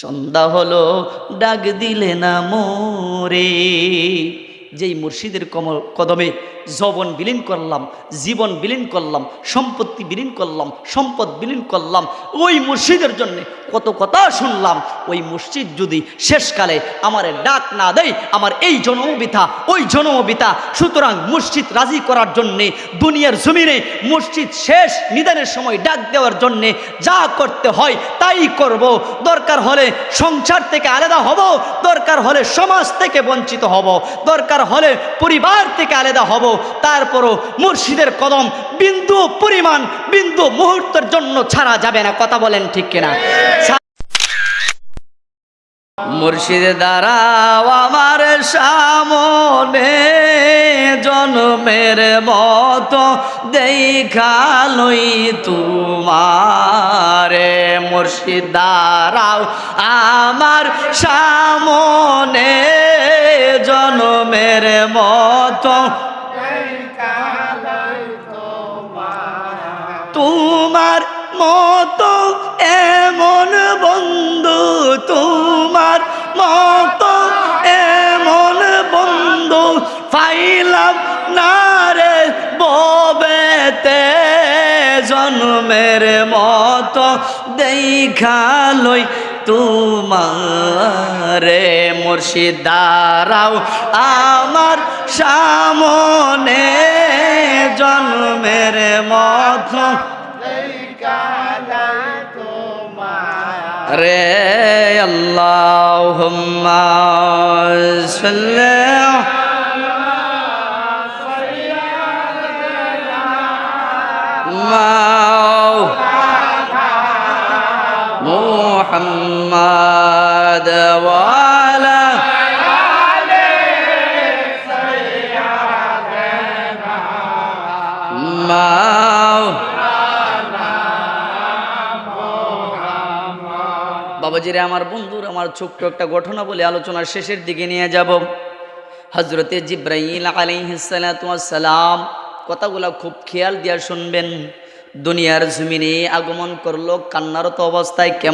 সন্ধ্যা হলো ডাক দিলে না মোরে। যেই মুর্শিদের কমল কদমে জবন বিলীন করলাম, জীবন বিলীন করলাম, সম্পত্তি বিলীন করলাম, সম্পদ বিলীন করলাম, ওই মুর্শিদের জন্য কত কথা শুনলাম। ওই মসজিদ যদি শেষকালে আমার ডাক না দেয়, আমার এই জন্মবিতা ওই জন্মবিতা সুতরাং মসজিদ রাজি করার জন্যে, দুনিয়ার জমিনে মসজিদ শেষ নিদানের সময় ডাক দেওয়ার জন্যে যা করতে হয় তাই করব। দরকার হলে সংসার থেকে আলাদা হব, দরকার হলে সমাজ থেকে বঞ্চিত হব, দরকার হলে পরিবার থেকে আলাদা হব। তারপরও মুর্শিদের কদম বিন্দু পরিমাণ, বিন্দু মুহূর্তের জন্য ছাড়া যাবে না। কথা বলেন ঠিক কিনা? মুর্শিদ দ্বারাও আমার সামনে, জন্মের মতো দেখালই তোমারে। মুর্শিদ দ্বারাও আমার সামনে। জন্মের মতো। তোমার মতো এমন বন্ধু, তোমার মতো এমন বন্ধু পাইলাম না রে ববেতে। জন্মের মতো দেখালই তোমারে মুর্শিদ দাঁড়াও আমার সামনে জন্মের মতো। রে আল্লাহ محمد وعلى বাবাজিরে আমার বন্ধুর আমার ছোট্ট একটা ঘটনা বলে আলোচনার শেষের দিকে নিয়ে যাব হজরতে জিব্রাইল আলাইহিসালাম কথাগুলা খুব খেয়াল দিয়া শুনবেন দুনিয়ার জমিনে আগমন করলো কান্নারত অবস্থায় কেমন